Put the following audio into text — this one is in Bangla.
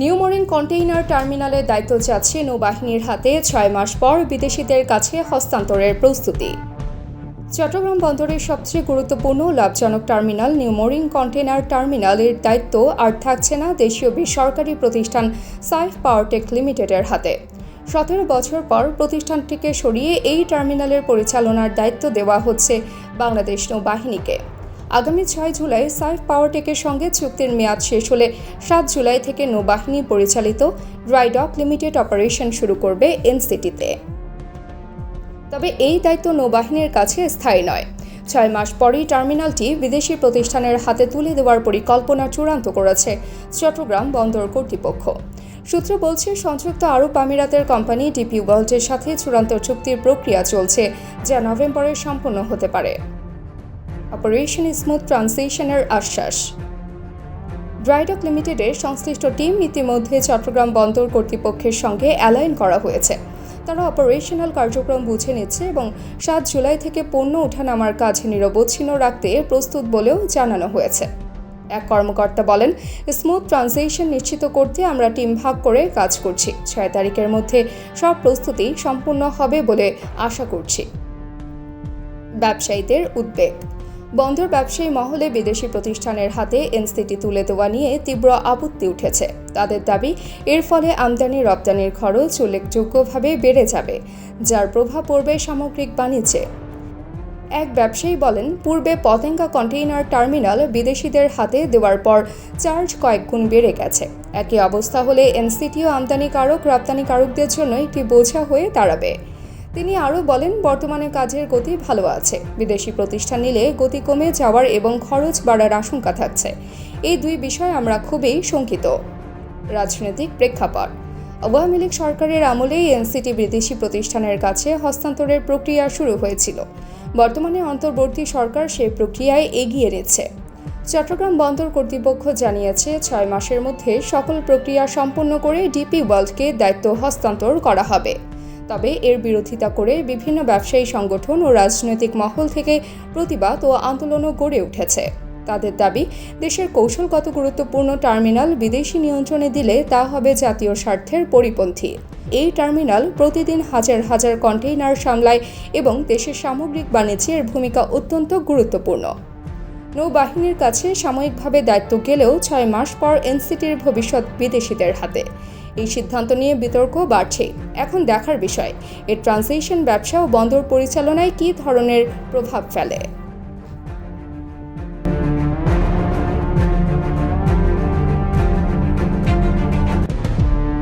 নিউ মরিন কন্টেইনার টার্মিনালের দায়িত্ব যাচ্ছে নৌবাহিনীর হাতে ছয় মাস পর বিদেশিদের কাছে হস্তান্তরের প্রস্তুতি। চট্টগ্রাম বন্দরের সবচেয়ে গুরুত্বপূর্ণ লাভজনক টার্মিনাল নিউ মরিন কন্টেইনার টার্মিনালের দায়িত্ব আর থাকছে না দেশীয় বেসরকারি প্রতিষ্ঠান সাইফ পাওয়ারটেক লিমিটেডের হাতে। সতেরো বছর পর প্রতিষ্ঠানটিকে সরিয়ে এই টার্মিনালের পরিচালনার দায়িত্ব দেওয়া হচ্ছে বাংলাদেশ নৌবাহিনীকে। আগামী ছয় জুলাই সাইফ পাওয়ারটেকের সঙ্গে চুক্তির মেয়াদ শেষ হলে সাত জুলাই থেকে নৌবাহিনী পরিচালিত ড্রাইডক লিমিটেড অপারেশন শুরু করবে এনসিটিতে। তবে এই দায়িত্ব নৌবাহিনীর কাছে স্থায়ী নয়। ছয় মাস পরেই টার্মিনালটি বিদেশি প্রতিষ্ঠানের হাতে তুলে দেওয়ার পরিকল্পনা চূড়ান্ত করেছে চট্টগ্রাম বন্দর কর্তৃপক্ষ। সূত্র বলছে, সংযুক্ত আরব আমিরাতের কোম্পানি ডিপি ওয়ার্ল্ডের সাথে চূড়ান্ত চুক্তির প্রক্রিয়া চলছে, যা নভেম্বরে সম্পন্ন হতে পারে। অপারেশন স্মুথ ট্রানজিশনের আশ্বাস। ড্রাইডক লিমিটেডের সংশ্লিষ্ট টিম ইতিমধ্যে চট্টগ্রাম বন্দর কর্তৃপক্ষের সঙ্গে অ্যালাইন করা হয়েছে। তারা অপারেশনাল কার্যক্রম বুঝে নিচ্ছে এবং সাত জুলাই থেকে পণ্য ওঠানামার কাজ নিরবচ্ছিন্ন রাখতে প্রস্তুত বলেও জানানো হয়েছে। এক কর্মকর্তা বলেন, স্মুথ ট্রানজিশন নিশ্চিত করতে আমরা টিম ভাগ করে কাজ করছি। ছয় তারিখের মধ্যে সব প্রস্তুতি সম্পূর্ণ হবে বলে আশা করছি। ব্যবসায়ীদের উদ্বেগ। বন্দর ব্যবসায়ী মহলে বিদেশি প্রতিষ্ঠানের হাতে এনসিটি তুলে দেওয়া নিয়ে তীব্র আপত্তি উঠেছে। তাদের দাবি, এর ফলে আমদানি রপ্তানির খরচ উল্লেখযোগ্যভাবে বেড়ে যাবে, যার প্রভাব পড়বে সামগ্রিক বাণিজ্যে। এক ব্যবসায়ী বলেন, পূর্বে পতেঙ্গা কন্টেইনার টার্মিনাল বিদেশিদের হাতে দেওয়ার পর চার্জ কয়েক গুণ বেড়ে গেছে। একই অবস্থা হলে এনসিটিও আমদানিকারক, রপ্তানিকারকদের জন্য একটি বোঝা হয়ে দাঁড়াবে। তিনি আরও বলেন, বর্তমানে কাজের গতি ভালো আছে। বিদেশি প্রতিষ্ঠান নিলে গতি কমে যাওয়ার এবং খরচ বাড়ার আশঙ্কা থাকছে। এই দুই বিষয় আমরা খুবই শঙ্কিত। রাজনৈতিক প্রেক্ষাপট। আওয়ামী লীগ সরকারের আমলেই এনসিটি বিদেশি প্রতিষ্ঠানের কাছে হস্তান্তরের প্রক্রিয়া শুরু হয়েছিল। বর্তমানে অন্তর্বর্তী সরকার সেই প্রক্রিয়ায় এগিয়ে নিচ্ছে চট্টগ্রাম বন্দর কর্তৃপক্ষ জানিয়েছে, ছয় মাসের মধ্যে সকল প্রক্রিয়া সম্পন্ন করে ডিপি ওয়ার্ল্ডকে দায়িত্ব হস্তান্তর করা হবে। তবে এর বিরোধিতা করে বিভিন্ন ব্যবসায়ী সংগঠন ও রাজনৈতিক মহল থেকে প্রতিবাদ ও আন্দোলনও গড়ে উঠেছে। তাদের দাবি, দেশের কৌশলগত গুরুত্বপূর্ণ টার্মিনাল বিদেশি নিয়ন্ত্রণে দিলে তা হবে জাতীয় স্বার্থের পরিপন্থী। এই টার্মিনাল প্রতিদিন হাজার হাজার কন্টেইনার সামলায় এবং দেশের সামগ্রিক বাণিজ্যের ভূমিকা অত্যন্ত গুরুত্বপূর্ণ। নৌবাহিনীর কাছে সাময়িকভাবে দায়িত্ব গেলেও ছয় মাস পর এনসিটির ভবিষ্যৎ বিদেশিদের হাতে। এই সিদ্ধান্ত নিয়ে বিতর্ক বাড়ছে। এখন দেখার বিষয়, এর ট্রানজিশন ব্যবসা ও বন্দর পরিচালনায় কী ধরনের প্রভাব ফেলে?